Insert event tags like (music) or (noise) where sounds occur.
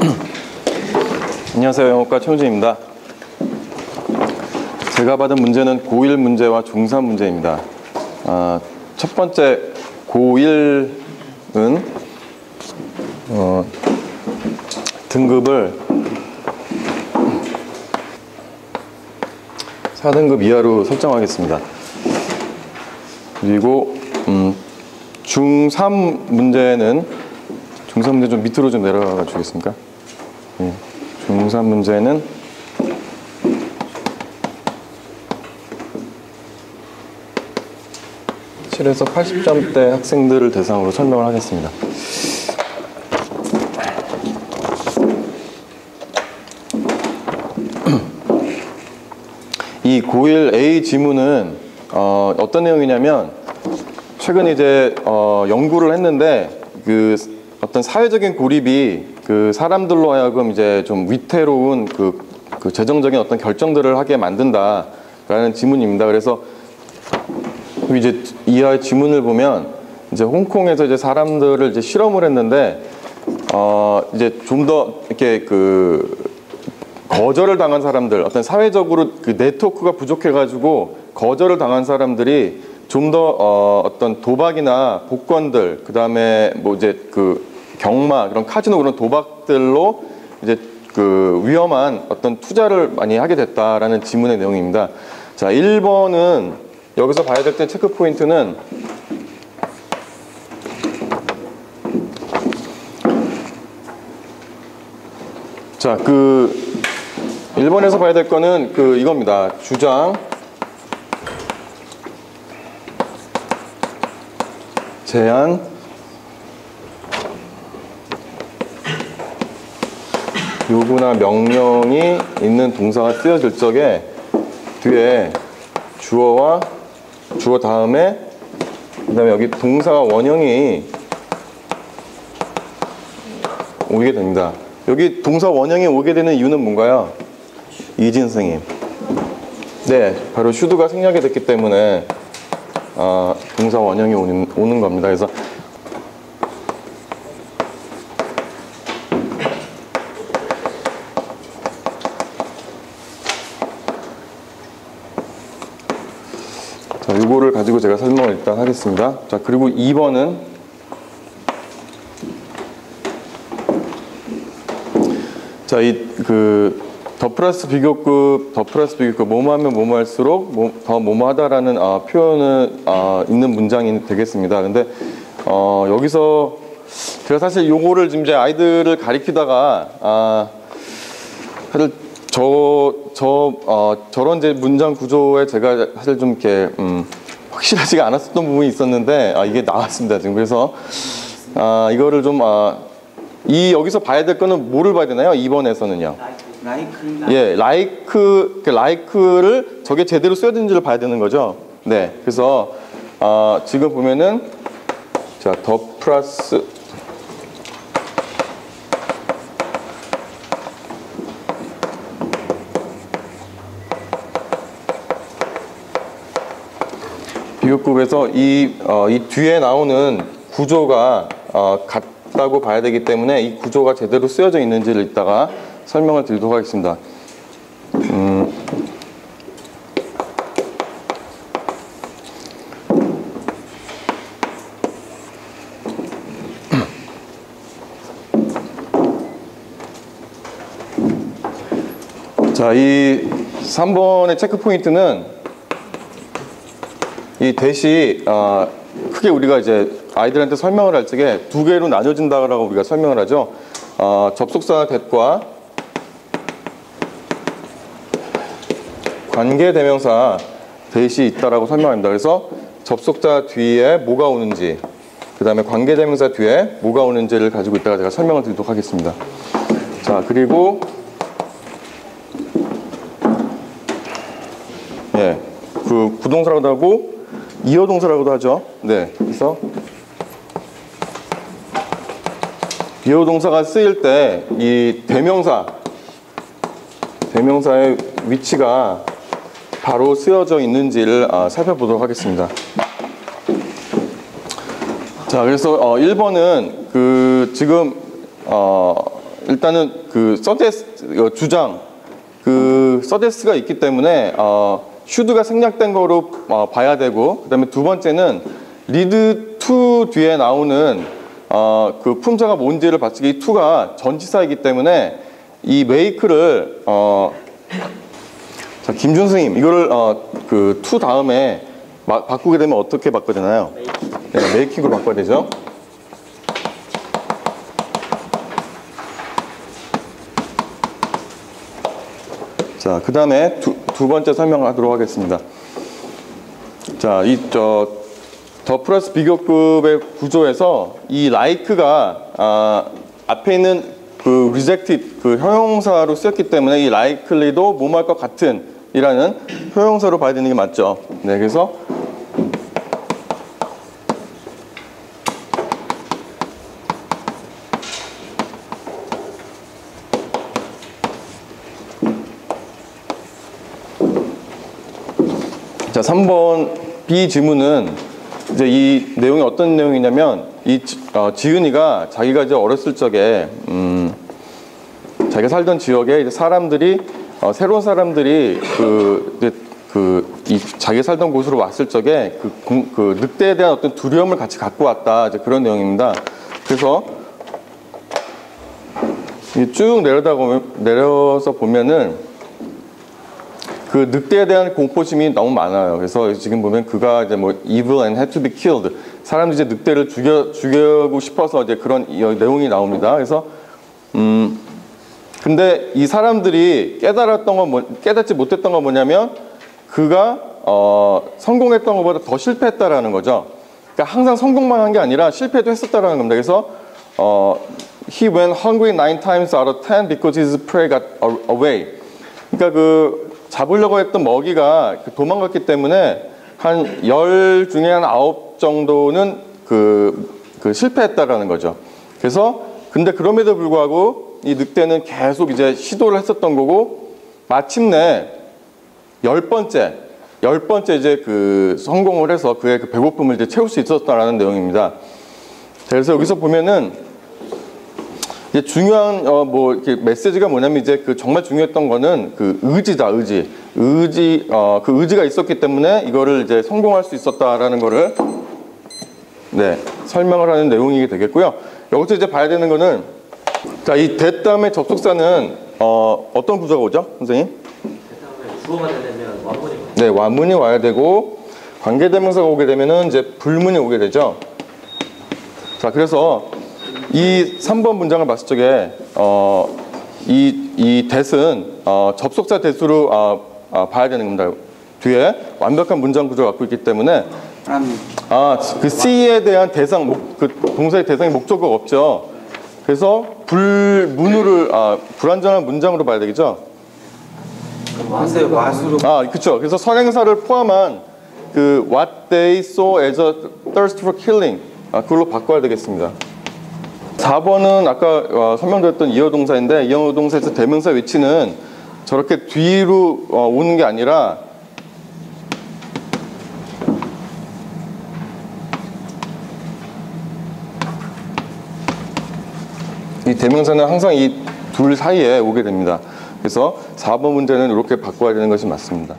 (clears throat) 안녕하세요. 영어과 최우진입니다. 제가 받은 문제는 고1 문제와 중3 문제입니다. 아, 첫 번째 고1은 어, 등급을 4등급 이하로 설정하겠습니다. 그리고 음, 중3 문제는 중3 문제 좀 밑으로 좀 내려가 주겠습니까? 예, 중3 문제는 (7에서 80점대) 학생들을 대상으로 설명을 하겠습니다. 이 고1 A 지문은 어, 어떤 내용이냐면 최근 이제 어, 연구를 했는데 그 어떤 사회적인 고립이 그 사람들로 하여금 이제 좀 위태로운 그, 그 재정적인 어떤 결정들을 하게 만든다라는 지문입니다. 그래서 이제 이하의 지문을 보면 이제 홍콩에서 이제 사람들을 이제 실험을 했는데 어 이제 좀 더 이렇게 그 거절을 당한 사람들 어떤 사회적으로 그 네트워크가 부족해 가지고 거절을 당한 사람들이 좀더 어, 어떤 도박이나 복권들 그 다음에 뭐 이제 그 경마 그런 카지노 그런 도박들로 이제 그 위험한 어떤 투자를 많이 하게 됐다라는 지문의 내용입니다. 자, 1번은 여기서 봐야 될 때 체크 포인트는 자, 그 1번에서 봐야 될 거는 그 이겁니다. 주장 제한 요구나 명령이 있는 동사가 쓰여질 적에 뒤에 주어와 주어 다음에 그 다음에 여기 동사가 원형이 오게 됩니다. 여기 동사 원형이 오게 되는 이유는 뭔가요? 이진 선생님. 네, 바로 슈드가 생략이 됐기 때문에 어, 동사 원형이 오는, 오는 겁니다. 그래서 자, 이거를 가지고 제가 설명을 일단 하겠습니다. 자, 그리고 2번은 자, 이 그 더 플러스 비교급, 더 플러스 비교급, 뭐뭐 하면 뭐뭐 할수록 뭐, 더 뭐뭐 하다라는 아, 표현은 아, 있는 문장이 되겠습니다. 근데 어, 여기서 제가 사실 요거를 지금 이제 아이들을 가리키다가 아, 사실 저, 저, 어, 저런 이제 문장 구조에 제가 사실 좀 이렇게, 음, 확실하지가 않았었던 부분이 있었는데, 아, 이게 나왔습니다, 지금. 그래서, 아, 이거를 좀, 아, 이, 여기서 봐야 될 거는 뭐를 봐야 되나요? 2번에서는요. 라이크 예, 라이크, 그 라이크를 저게 제대로 쓰여진지를 봐야 되는 거죠. 네. 그래서, 아, 지금 보면은, 자, 더 플러스, 비교급에서 이, 어, 이 뒤에 나오는 구조가 어, 같다고 봐야 되기 때문에 이 구조가 제대로 쓰여져 있는지를 이따가 설명을 드리도록 하겠습니다. 음, 자, 이 3번의 체크 포인트는 이 대시 어, 크게 우리가 이제 아이들한테 설명을 할 적에 두 개로 나눠진다라고 우리가 설명을 하죠. 어, 접속사 that과 관계 대명사 대시 있다라고 설명합니다. 그래서 접속자 뒤에 뭐가 오는지, 그 다음에 관계 대명사 뒤에 뭐가 오는지를 가지고 있다가 제가 설명을 드리도록 하겠습니다. 자, 그리고 예, 그 부동사라고도 하고 이어 동사라고도 하죠. 네, 그래서 이어 동사가 쓰일 때 이 대명사 대명사의 위치가 바로 쓰여져 있는지를 아, 살펴보도록 하겠습니다. 자, 그래서 어, 1번은 그 지금 어, 일단은 그 서데스 어, 주장 그 서데스가 있기 때문에 어, 슈드가 생략된 거로 어, 봐야 되고 그 다음에 두 번째는 리드 2 뒤에 나오는 어, 그 품사가 뭔지를 봤을 때이 2가 전치사이기 때문에 이 메이크를 어, 자 김준승님 이거를 어, 그2 다음에 마- 바꾸게 되면 어떻게 바꿔야 되나요? 네, 메이킹으로 바꿔야 되죠. 자, 그 다음에 두, 두 번째 설명하도록 하겠습니다. 자, 이, 저, 더 플러스 비교급의 구조에서 이 like가, 아, 앞에 있는 그 rejected, 그 형용사로 쓰였기 때문에 이 likely도 뭐뭐할 것 같은 이라는 형용사로 봐야 되는 게 맞죠. 네, 그래서 자, 3번 B 지문은 이제 이 내용이 어떤 내용이냐면 이 지- 어, 지은이가 자기가 이제 어렸을 적에 음, 자기가 살던 지역에 이제 사람들이 어, 새로운 사람들이 그 이제 그이 자기 살던 곳으로 왔을 적에 그, 공- 그 늑대에 대한 어떤 두려움을 같이 갖고 왔다 이제 그런 내용입니다. 그래서 이쭉 내려다 보면 내려서 보면은 그 늑대에 대한 공포심이 너무 많아요. 그래서 지금 보면 그가 이제 뭐 evil and had to be killed. 사람들이 이제 늑대를 죽여 죽이고 싶어서 이제 그런 이 내용이 나옵니다. 그래서 음 근데 이 사람들이 깨달았던 건 뭐, 깨닫지 못했던 건 뭐냐면 그가 어 성공했던 것보다 더 실패했다라는 거죠. 그러니까 항상 성공만 한 게 아니라 실패도 했었다라는 겁니다. 그래서 어 he went hungry nine times out of ten because his prey got away. 그러니까 그 잡으려고 했던 먹이가 그 도망갔기 때문에 한 열 중에 한 아홉 정도는 그, 그 실패했다라는 거죠. 그래서 근데 그럼에도 불구하고 이 늑대는 계속 이제 시도를 했었던 거고 마침내 열 번째 열 번째 이제 그 성공을 해서 그의 그 배고픔을 이제 채울 수 있었다라는 내용입니다. 그래서 여기서 보면은 이제 중요한 어 뭐 이렇게 메시지가 뭐냐면 이제 그 정말 중요했던 거는 그 의지다 의지 의지 어 그 의지가 있었기 때문에 이거를 이제 성공할 수 있었다라는 거를 네 설명을 하는 내용이 되겠고요. 여기서 이제 봐야 되는 거는 자이 대담의 접속사는 어 어떤 구조가 오죠, 선생님? 주어가 되려면 원문이 네 완문이 와야 되고 관계대명사가 오게 되면은 이제 불문이 오게 되죠. 자 그래서 이 3번 문장을 봤을 적에 어, 이, 이 대은 어, 접속사 대수로 어, 어, 봐야 되는 겁니다. 뒤에 완벽한 문장 구조를 갖고 있기 때문에 아, 그 C에 대한 대상, 목, 그 동사의 대상이 목적어가 없죠. 그래서 불문으를 아, 불완전한 문장으로 봐야 되겠죠. 아, 그렇죠. 그래서 선행사를 포함한 그 what they saw as a thirst for killing 아, 그걸로 바꿔야 되겠습니다. 4번은 아까 어, 설명드렸던 이어 동사인데 이어 동사에서 대명사 위치는 저렇게 뒤로 어, 오는 게 아니라 이 대명사는 항상 이 둘 사이에 오게 됩니다. 그래서 4번 문제는 이렇게 바꿔야 되는 것이 맞습니다.